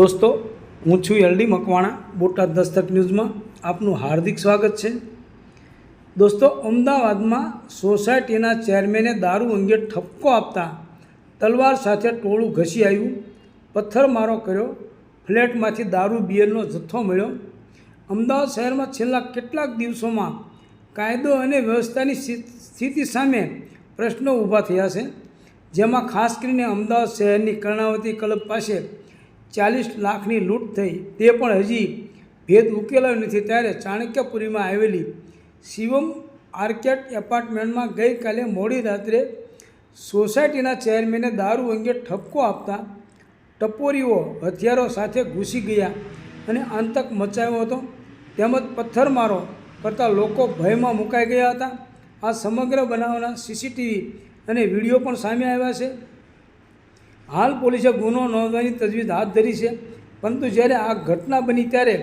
દોસ્તો, હું છું એલડી મકવાણા, બોટાદ દસ્તક ન્યૂઝમાં આપનું હાર્દિક સ્વાગત છે. દોસ્તો, અમદાવાદમાં સોસાયટીના ચેરમેને દારૂ અંગે ઠપકો આપતા તલવાર સાથે ટોળું ઘસી આવ્યું. પથ્થરમારો કર્યો, ફ્લેટમાંથી દારૂ બિયરનો જથ્થો મળ્યો. અમદાવાદ શહેરમાં છેલ્લા કેટલાક દિવસોમાં કાયદો અને વ્યવસ્થાની સ્થિ- સ્થિતિ સામે પ્રશ્નો ઊભા થયા છે. જેમાં ખાસ કરીને અમદાવાદ શહેરની કર્ણાવતી ક્લબ પાસે ચાલીસ લાખની લૂંટ થઈ. તે પણ હજી ભેદ ઉકેલાયો નથી. ત્યારે ચાણક્યપુરીમાં આવેલી શિવમ આર્કેટ એપાર્ટમેન્ટમાં ગઈકાલે મોડી રાત્રે સોસાયટીના ચેરમેને દારૂ અંગે ઠપકો આપતા ટપોરીઓ હથિયારો સાથે ઘૂસી ગયા અને આંતક મચાવ્યો હતો. તેમજ પથ્થરમારો કરતા લોકો ભયમાં મુકાઈ ગયા હતા. આ સમગ્ર બનાવના સીસીટીવી અને વીડિયો પણ સામે આવ્યા છે. હાલ પોલીસે ગુનો નોંધવાની તજવીજ હાથ ધરી છે. પરંતુ જ્યારે આ ઘટના બની ત્યારે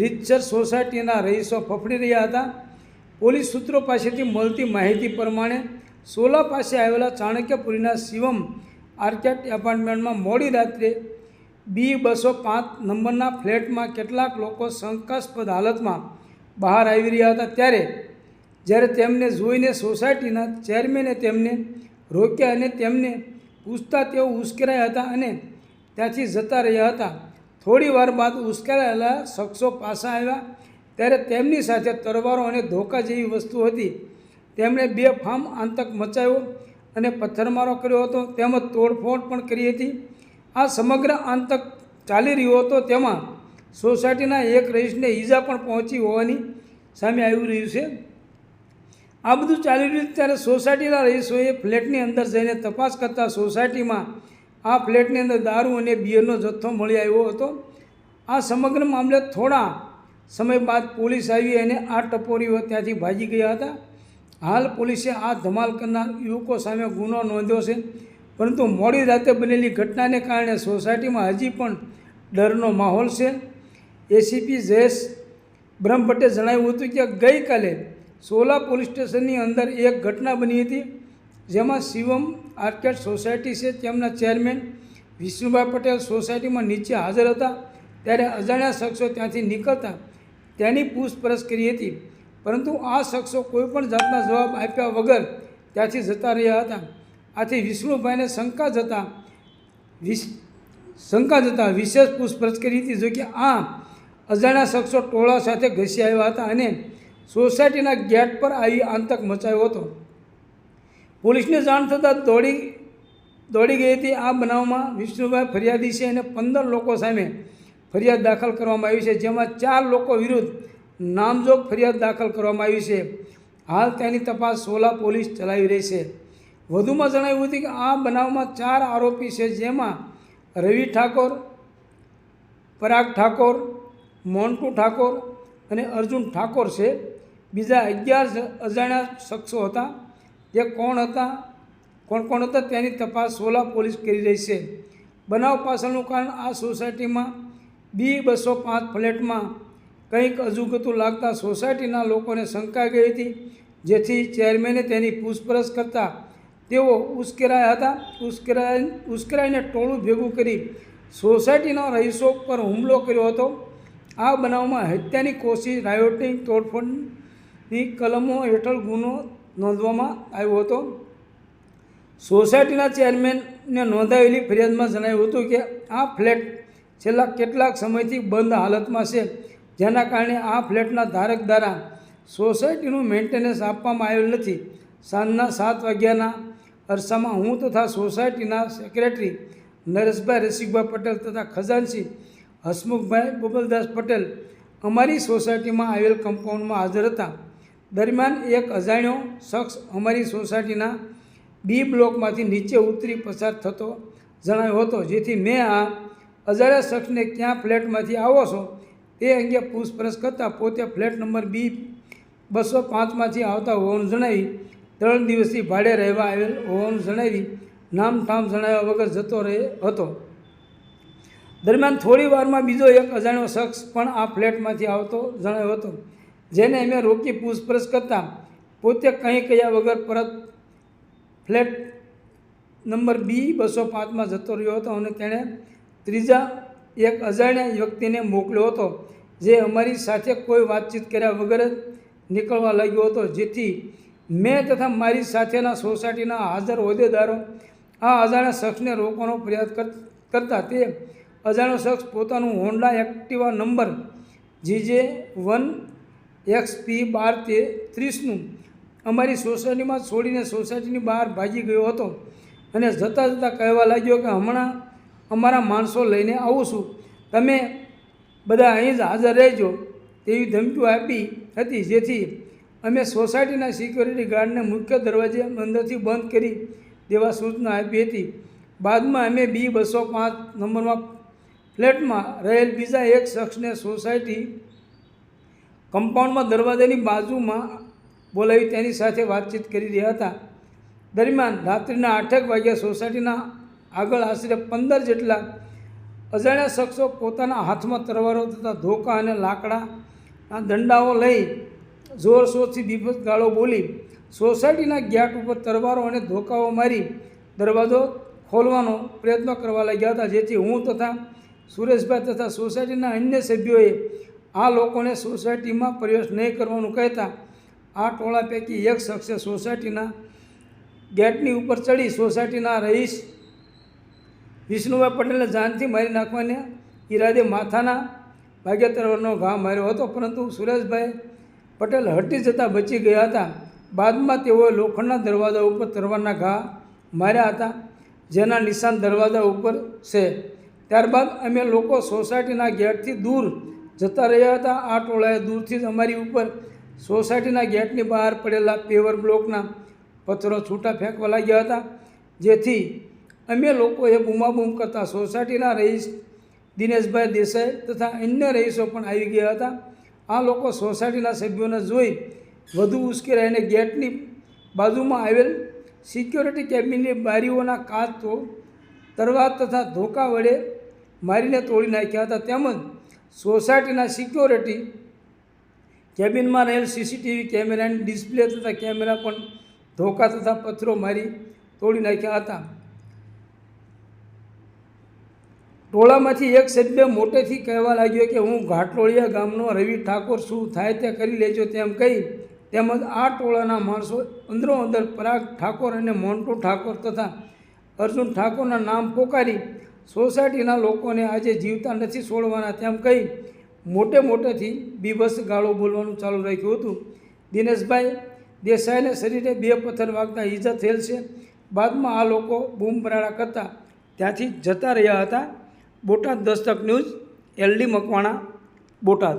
રીતસર સોસાયટીના રહીશો ફફડી રહ્યા હતા. પોલીસ સૂત્રો પાસેથી મળતી માહિતી પ્રમાણે સોલા પાસે આવેલા ચાણક્યપુરીના શિવમ આર્કેટ એપાર્ટમેન્ટમાં મોડી રાત્રે બી બસો પાંચ નંબરના ફ્લેટમાં કેટલાક લોકો શંકાસ્પદ હાલતમાં બહાર આવી રહ્યા હતા. ત્યારે જ્યારે તેમને જોઈને સોસાયટીના ચેરમેને તેમને રોક્યા અને તેમને પૂછતા તેઓ ઉશ્કેરાયા હતા અને ત્યાંથી જતા રહ્યા હતા. થોડી વાર બાદ ઉશ્કેરાયેલા શખ્સો પાછા આવ્યા. ત્યારે તેમની સાથે તરવારો અને ધોકા જેવી વસ્તુ હતી. તેમણે બે ફામ આંતક મચાવ્યો અને પથ્થરમારો કર્યો હતો. તેમજ તોડફોડ પણ કરી હતી. આ સમગ્ર આંતક ચાલી રહ્યો હતો. તેમાં સોસાયટીના એક રહીશને ઈજા પણ પહોંચી હોવાની સામે આવી રહ્યું છે. આ બધું ચાલી રહ્યું ત્યારે સોસાયટીના રહીશોએ ફ્લેટની અંદર જઈને તપાસ કરતાં સોસાયટીમાં આ ફ્લેટની અંદર દારૂ અને બિયરનો જથ્થો મળી આવ્યો હતો. આ સમગ્ર મામલે થોડા સમય બાદ પોલીસ આવી અને આ ટપોરીઓ ત્યાંથી ભાગી ગયા હતા. હાલ પોલીસે આ ધમાલ કરનાર યુવકો સામે ગુનો નોંધ્યો છે. પરંતુ મોડી રાતે બનેલી ઘટનાને કારણે સોસાયટીમાં હજી પણ ડરનો માહોલ છે. એસીપી જયેશ બ્રહ્મભટ્ટે જણાવ્યું હતું કે ગઈકાલે સોલા પોલીસ સ્ટેશનની અંદર એક ઘટના બની હતી, જેમાં શિવમ આર્કેડ સોસાયટી છે, તેમના ચેરમેન વિષ્ણુભાઈ પટેલ સોસાયટીમાં નીચે હાજર હતા. ત્યારે અજાણ્યા શખ્સો ત્યાંથી નીકળતા તેની પૂછપરછ કરી હતી. પરંતુ આ શખ્સો કોઈપણ જાતના જવાબ આપ્યા વગર ત્યાંથી જતા રહ્યા હતા. આથી વિષ્ણુભાઈને શંકા જતા વિશ, શંકા જતા વિશેષ પૂછપરછ કરી હતી જો કે આ અજાણ્યા શખ્સો ટોળા સાથે ઘસી આવ્યા હતા અને સોસાયટીના ગેટ પર આવી આંતક મચાવ્યો હતો. પોલીસને જાણ થતાં દોડી દોડી ગઈ હતી. આ બનાવમાં વિષ્ણુભાઈ ફરિયાદી છે અને પંદર લોકો સામે ફરિયાદ દાખલ કરવામાં આવી છે, જેમાં ચાર લોકો વિરુદ્ધ નામજોગ ફરિયાદ દાખલ કરવામાં આવી છે. હાલ તેની તપાસ સોલા પોલીસ ચલાવી રહી છે. વધુમાં જણાવ્યું હતું કે આ બનાવમાં ચાર આરોપી છે, જેમાં રવિ ઠાકોર, પરાગ ઠાકોર, મોન્ટુ ઠાકોર અને અર્જુન ઠાકોર છે. બીજા અગિયાર અજાણ્યા શખ્સો હતા. જે કોણ હતા? કોણ કોણ હતા? તેની તપાસ સોલા પોલીસ કરી રહી છે. બનાવ પાછળનું કારણ આ સોસાયટીમાં બી બસો પાંચ ફ્લેટમાં કંઈક અજુગતું લાગતા સોસાયટીના લોકોને શંકા ગઈ હતી, જેથી ચેરમેને તેની પૂછપરછ કરતા તેઓ ઉશ્કેરાયા હતા. ઉશ્કેરાય, ઉશ્કેરાઈને ટોળું ભેગું કરી સોસાયટીના રહીશો પર હુમલો કર્યો હતો. આ બનાવમાં હત્યાની કોશિશ રાયોટિંગ, તોડફોડની કલમો હેઠળ ગુનો નોંધવામાં આવ્યો હતો. સોસાયટીના ચેરમેનને નોંધાયેલી ફરિયાદમાં જણાવ્યું હતું કે આ ફ્લેટ છેલ્લા કેટલાક સમયથી બંધ હાલતમાં છે, જેના કારણે આ ફ્લેટના ધારક દ્વારા સોસાયટીનું મેન્ટેનન્સ આપવામાં આવેલ નથી. સાંજના સાત વાગ્યાના અરસામાં હું તથા સોસાયટીના સેક્રેટરી નરેશભાઈ રસિકભાઈ પટેલ તથા ખજાનસી હસમુખભાઈ બબલદાસ પટેલ અમારી સોસાયટીમાં આવેલ કમ્પાઉન્ડમાં હાજર હતા. દરમિયાન એક અજાણ્યો શખ્સ અમારી સોસાયટીના બી બ્લોકમાંથી નીચે ઉતરી પસાર થતો જણાવ્યો હતો, જેથી મેં આ અજાણ્યા શખ્સને ક્યાં ફ્લેટમાંથી આવો છો તે અંગે પૂછપરછ કરતાં પોતે ફ્લેટ નંબર બી બસો પાંચમાંથી આવતા હોવાનું જણાવી, ત્રણ દિવસથી ભાડે રહેવા આવેલ હોવાનું જણાવી નામ ઠામ જણાવ્યા વગર જતો રહે હતો. દરમિયાન થોડી વારમાં બીજો એક અજાણ્યો શખ્સ પણ આ ફ્લેટમાંથી આવતો જણાવ્યો હતો. જેને અમે રોકી પૂછપરછ કરતાં પોતે કંઈ કહ્યા વગર પરત ફ્લેટ નંબર બી બસો પાંચમાં જતો રહ્યો હતો અને તેણે ત્રીજા એક અજાણ્યા વ્યક્તિને મોકલ્યો હતો, જે અમારી સાથે કોઈ વાતચીત કર્યા વગર જ નીકળવા લાગ્યો હતો, જેથી મેં તથા મારી સાથેના સોસાયટીના હાજર હોદ્દેદારો આ અજાણ્યા શખ્સને રોકવાનો પ્રયાસ કર- કરતા તે અજાણ્યો શખ્સ પોતાનું Honda Activa number GJ one X P બાર તે ત્રીસનું અમારી સોસાયટીમાં છોડીને સોસાયટીની બહાર ભાગી ગયો હતો. અને જતાં જતાં કહેવા લાગ્યો કે હમણાં અમારા માણસો લઈને આવું છું. તમે બધા અહીં જ હાજર રહેજો તેવી ધમકીઓ આપી હતી. જેથી અમે સોસાયટીના સિક્યોરિટી ગાર્ડને મુખ્ય દરવાજે અંદરથી બંધ કરી દેવા સૂચના આપી હતી. બાદમાં અમે બી બસો પાંચ નંબરમાં ફ્લેટમાં રહેલ બીજા એક શખ્સને સોસાયટી કમ્પાઉન્ડમાં દરવાજાની બાજુમાં બોલાવી તેની સાથે વાતચીત કરી રહ્યા હતા. દરમિયાન રાત્રિના આઠેક વાગ્યા સોસાયટીના આગળ આશરે પંદર જેટલા અજાણ્યા શખ્સો પોતાના હાથમાં તરવારો તથા ધોકા અને લાકડાના દંડાઓ લઈ જોરશોરથી બીભત્સ ગાળો બોલી સોસાયટીના ગેટ ઉપર તરવારો અને ધોકાઓ મારી દરવાજો ખોલવાનો પ્રયત્ન કરવા લાગ્યા હતા, જેથી હું તથા સુરેશભાઈ તથા સોસાયટીના અન્ય સભ્યોએ આ લોકોને સોસાયટીમાં પ્રવેશ નહીં કરવાનું કહેતા આ ટોળા પૈકી એક શખ્સે સોસાયટીના ગેટની ઉપર ચડી સોસાયટીના રહીશ વિષ્ણુભાઈ પટેલને જાનથી મારી નાખવાને ઈરાદે માથાના ભાગ્ય તરવારનો ઘા માર્યો હતો. પરંતુ સુરેશભાઈ પટેલ હટી જતાં બચી ગયા હતા. બાદમાં તેઓએ લોખંડના દરવાજા ઉપર તરવારના ઘા માર્યા હતા, જેના નિશાન દરવાજા ઉપર છે. ત્યારબાદ અમે લોકો સોસાયટીના ગેટથી દૂર જતા રહ્યા હતા. આ ટોળાએ દૂરથી જ અમારી ઉપર સોસાયટીના ગેટની બહાર પડેલા પેવર બ્લોકના પથ્થરો છૂટા ફેંકવા લાગ્યા હતા. જેથી અમે લોકોએ બૂમાબૂમ કરતા સોસાયટીના રહીશ દિનેશભાઈ દેસાઈ તથા અન્ય રહીશો પણ આવી ગયા હતા. આ લોકો સોસાયટીના સભ્યોને જોઈ વધુ ઉશ્કેરાઈને ગેટની બાજુમાં આવેલ સિક્યોરિટી કેબિનની બારીઓના કાચ તો તરવા તથા ધોકા વડે મારીને તોડી નાખ્યા હતા. તેમજ સોસાયટીના સિક્યોરિટી કેબિનમાં રહેલ સીસીટીવી કેમેરાની ડિસ્પ્લે તથા કેમેરા પણ ધોકા તથા પથ્થરો મારી તોડી નાખ્યા હતા. ટોળામાંથી એક સભ્ય મોટેથી કહેવા લાગ્યો કે, હું ઘાટલોળિયા ગામનો રવિ ઠાકોર શું થાય તે કરી લેજો તેમ કહી તેમજ આ ટોળાના માણસો અંદરો અંદર પરાગ ઠાકોર અને મોન્ટુ ઠાકોર તથા અર્જુન ઠાકોરના નામ પોકારી સોસાયટીના લોકોને આજે જીવતા નથી છોડવાના તેમ કહી મોટે મોટેથી બીભસ ગાળો બોલવાનું ચાલુ રાખ્યું હતું. દિનેશભાઈ દેસાઈને શરીરે બે પથ્થર વાગતા ઈજા થયેલ છે. બાદમાં આ લોકો બૂમ બરાડા કરતા ત્યાંથી જતા રહ્યા હતા. Botad Dastak news, LD Makwana, Botad.